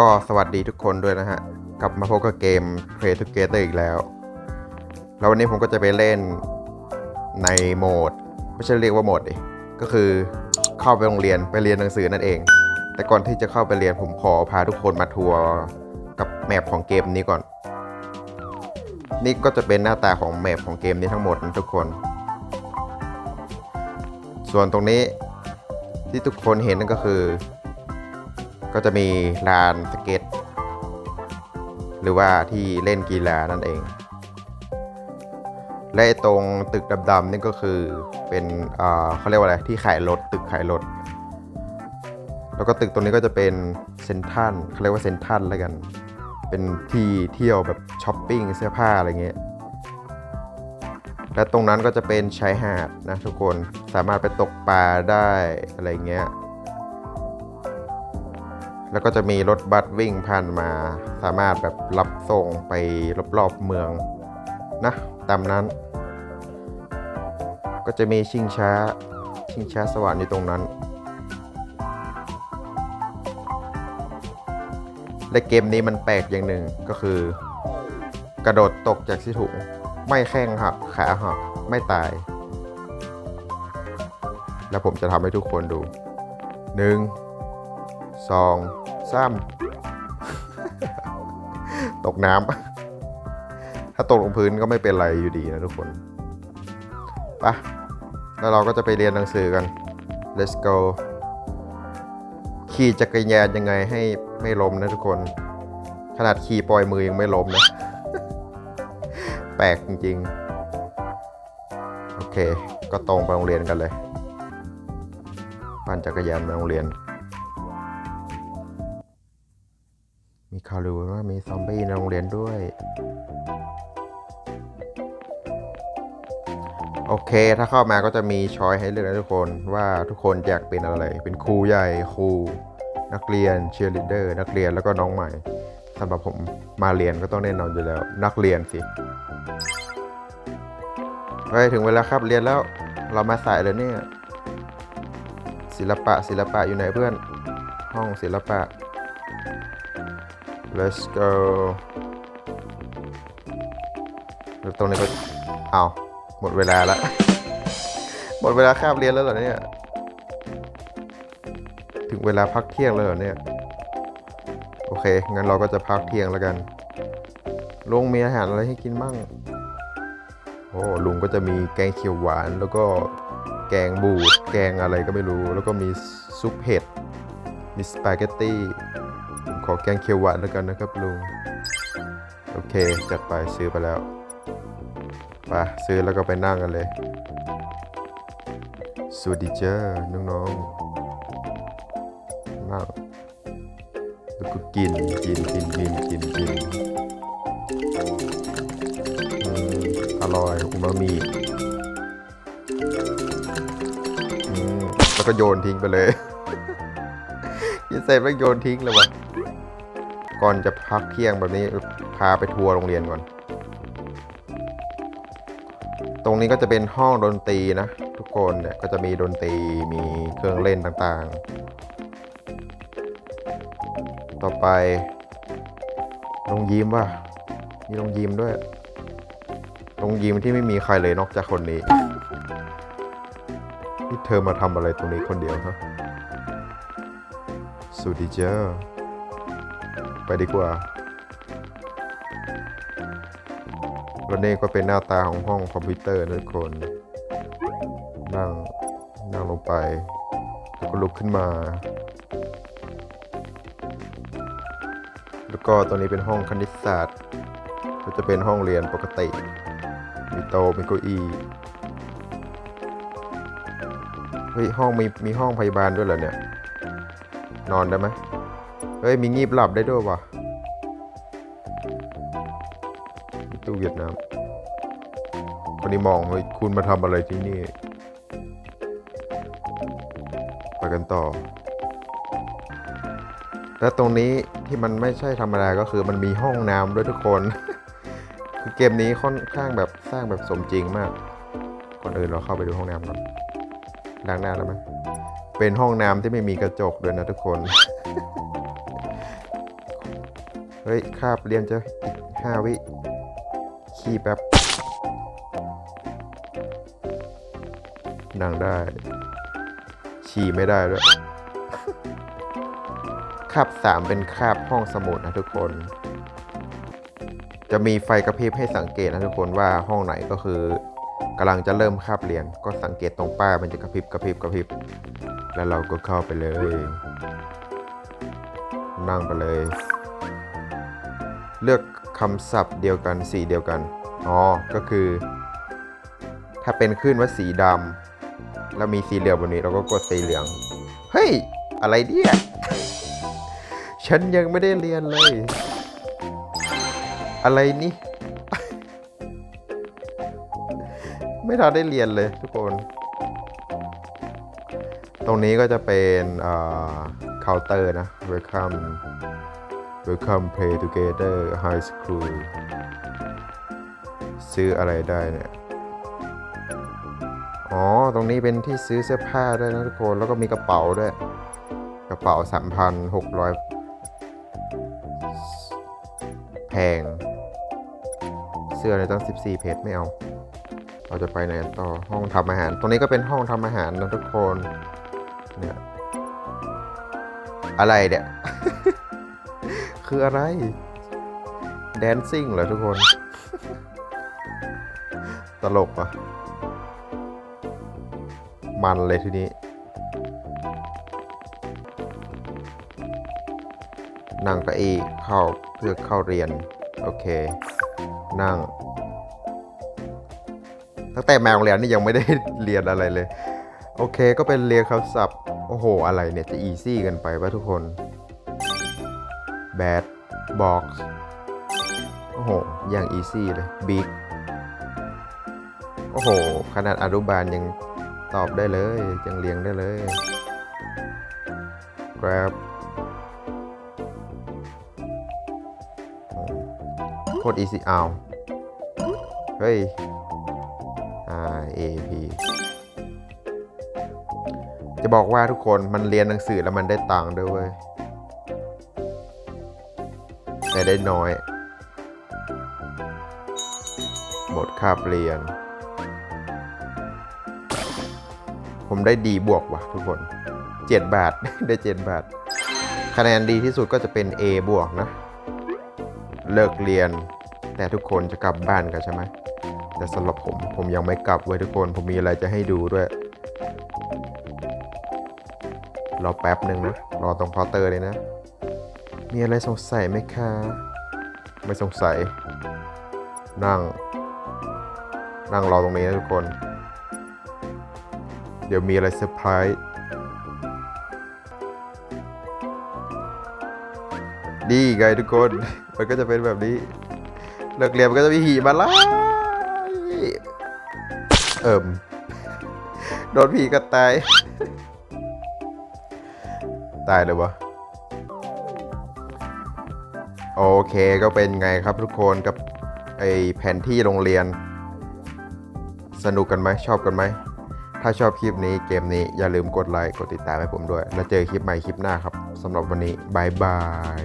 ก็สวัสดีทุกคนด้วยนะฮะ กลับมาพบกับเกม Play Together อีกแล้ว แล้ววันนี้ผมก็จะไปเล่นในโหมด ไม่ใช่เรียกว่าโหมดดิ ก็คือเข้าไปโรงเรียนไปเรียนหนังสือนั่นเอง แต่ก่อนที่จะเข้าไปเรียนผมขอพาทุกคนมาทัวร์กับแมปของเกมนี้ก่อน นี่ก็จะเป็นหน้าตาของแมปของเกมนี้ทั้งหมดนะทุกคน ส่วนตรงนี้ที่ทุกคนเห็นนั่นก็คือ ก็จะมีลานสเก็ต หรือว่าที่เล่นกีฬานั่นเอง และตรงตึกดำๆนี่ก็คือเป็นเเขาเรียกว่าอะไรที่ขายรถตึกขายรถแล้วก็ตึกตรงนี้ก็จะเป็นเซนทันเขาเรียกว่าเซนทันแล้วกัน เป็นที่เที่ยวแบบช้อปปิ้งเสื้อผ้าอะไรเงี้ย และตรงนั้นก็จะเป็นชายหาดนะทุกคน สามารถไปตกปลาได้อะไรเงี้ย แล้วก็จะมีรถบัสวิ่งผ่านมา สามารถแบบรับส่งไปรอบๆเมืองนะตามนั้น ก็จะมีชิงช้า ชิงช้าสวรรค์อยู่ตรงนั้น และเกมนี้มันแปลกอย่างหนึ่งก็คือ กระโดดตกจากที่ถุง ไม่แข้งหักขาหักไม่ตาย แล้วผมจะทำให้ทุกคนดูหนึ่งสอง สามตกน้ำถ้าตกลงพื้นก็ไม่เป็นไรอยู่ดีนะทุกคนไปะแล้วเราก็จะไปเรียนหนังสือกัน let's go ขี่จักรยานยังไงให้ไม่ล้มนะทุกคน ขนาดขี่ปล่อยมือยังไม่ล้มนะ แปลกจริงๆ โอเค ก็ตรงไปโรงเรียนกันเลย ปั่นจักรยานไปโรงเรียนาวลือว่ามีซอมบี้ในโรงเรียนด้วย โอเค ถ้าเข้ามาก็จะมีช้อยให้เลือกนะทุกคนว่าทุกคนอยากเป็นอะไร เป็นครูใหญ่ครูนักเรียนเชียร์ลีดเดอร์นักเรียนแล้วก็น้องใหม่สำหรับผมมาเรียนก็ต้องแน่นอนอยู่แล้ว นักเรียนสิเฮ้ยถึงเวลาครับเรียนแล้วเรามาสายแล้วเนี่ย ศิลปะศิลปะอยู่ไหนเพื่อน ห้องศิลปะ let's go แล้วตรงนี้ก็เอาวหมดเวลาแล้วหมดเวลาคาบเรียนแล้วเหรอเนี่ย ถึงเวลาพักเที่ยงแล้วเหรอเนี่ย โอเค งั้นเราก็จะพักเที่ยงแล้วกัน ลุงมีอาหารอะไรให้กินมั่งโอ้ลุงก็จะมีแกงเขียวหวาน แล้วก็แกงบูด แกงอะไรก็ไม่รู้ แล้วก็มีซุปเห็ด มีสปาเกตตี้ผม ขอแกงเขียวหวานแล้วกันนะครับลุง โอเค จัดไปซื้อไปแล้วไปซื้อแล้วก็ไปนั่งกันเลย สวัสดีเจ้าน้องๆนั่งแล้วก็กินกินกินกินกินกินอร่อยอูมามิแล้วก็โยนทิ้งไปเลยกินเสร็จแล้วโยนทิ้งเลยวะ ก่อนจะพักเที่ยงแบบนี้พาไปทัวร์โรงเรียนก่อน ตรงนี้ก็จะเป็นห้องดนตรีนะ ทุกคนเนี่ยก็จะมีดนตรีมีเครื่องเล่นต่างๆ ต่อไปโรงยิมว่ะมีโรงยิมด้วยโรงยิมที่ไม่มีใครเลยนอกจากคนนี้นี่เธอมาทำอะไรตรงนี้คนเดียวฮะสวัสดีเจ้า ไปดีกว่าแล้วนี่ก็เป็นหน้าตาของห้องคอมพิวเตอร์นะทุกคน นั่งนั่งลงไป แล้วก็ลุกขึ้นมา แล้วก็ตรงนี้เป็นห้องคณิตศาสตร์ ก็จะเป็นห้องเรียนปกติ มีโต๊ะมีเก้าอี้เฮ้ยห้องมีมีห้องพยาบาลด้วยเหรอเนี่ย นอนได้ไหมเฮ้ยมีงีบหลับได้ด้วยวะ เวียดนามคนนี้มองเฮ้ยคุณมาทำอะไรที่นี่ไปกันต่อ และตรงนี้ที่มันไม่ใช่ธรรมดาก็คือมันมีห้องน้ำด้วยทุกคน คือเกมนี้ค่อนข้างแบบสร้างแบบสมจริงมาก ก่อนอื่นเราเข้าไปดูห้องน้ำก่อนล้างหน้าแล้วไหมเป็นห้องน้ำที่ไม่มีกระจกด้วยนะทุกคน เฮ้ยคาบเรียนจะอีกห้าวิ ขี้แป๊บ นั่งได้ ฉี่ไม่ได้ด้วยคาบสามเป็นคาบห้องสมุดนะทุกคน จะมีไฟกระพริบให้สังเกตนะทุกคนว่าห้องไหนก็คือกำลังจะเริ่มคาบเรียน ก็สังเกตตรงป้ายมันจะกระพริบกระพริบกระพริบ แล้วเราก็เข้าไปเลย นั่งไปเลย เลือก คำศัพท์เดียวกันสีเดียวกัน อ๋อ ก็คือ ถ้าเป็นขึ้นว่าสีดำแล้วมีสีเหลืองบนนี้เราก็กดสีเหลือง เฮ้ย อะไรเนี่ยฉันยังไม่ได้เรียนเลย อะไรนี่ ไม่ทันได้เรียนเลยทุกคน ตรงนี้ก็จะเป็นเคาน์เตอร์นะ welcome welcome play together high school ซื้ออะไรได้เนี่ย อ๋อ ตรงนี้เป็นที่ซื้อเสื้อผ้าด้วยนะทุกคน แล้วก็มีกระเป๋าด้วย กระเป๋า 3,600 แพง เสื้อเลยต้อง 14 เพชรไม่เอา เราจะไปไหนต่อ ห้องทำอาหาร ตรงนี้ก็เป็นห้องทำอาหารนะทุกคน เนี่ย อะไรเนี่ย คืออะไร แดนซิ่งเหรอทุกคน ตลกอะมันเลยทีนี้นั่งเก้าอี้เข้าเพื่อเข้าเรียน โอเค นั่ง ตั้งแต่มาโรงเรียนนี่ยังไม่ได้เรียนอะไรเลย โอเคก็เป็นเรียนคำศัพท์ โอ้โห อะไรเนี่ย จะอีซี่กันไปปะทุกคน bad box โอ้โห อย่างอีซี่เลย big โอ้โห ขนาดอนุบาลยังตอบได้เลย ยังเรียงได้เลย grab โคตร easy อ้าเฮ้ย R A P จะบอกว่าทุกคนมันเรียนหนังสือแล้วมันได้ตังค์ด้วยเวย แต่ได้น้อย หมดคาบเรียน ผมได้ดีบวกว่ะทุกคน 7 บาท ได้ 7 บาท คะแนนดีที่สุดก็จะเป็น A บวกนะ เลิกเรียน แต่ทุกคนจะกลับบ้านกันใช่ไหมแต่สำหรับผม ผมยังไม่กลับเว้ยทุกคน ผมมีอะไรจะให้ดูด้วย รอแป๊บหนึ่งนะ รอตรงเคาน์เตอร์เลยนะ มีอะไรสงสัยไหมคะ ไม่สงสัย นั่ง นั่งรอตรงนี้นะทุกคน เดี๋ยวมีอะไรเซอร์ไพรส์ดีไงทุกคน มันก็จะเป็นแบบนี้เลิกเรียนมันก็จะมีหีมาไล่เอิ่มโดนผีกัดตาย ตายเลยวะ โอเคก็เป็นไงครับทุกคนกับไอแผนที่โรงเรียน สนุกกันไหมชอบกันไหม ถ้าชอบคลิปนี้เกมนี้อย่าลืมกดไลค์กดติดตามให้ผมด้วย แล้วเจอคลิปใหม่คลิปหน้าครับสำหรับวันนี้บายบาย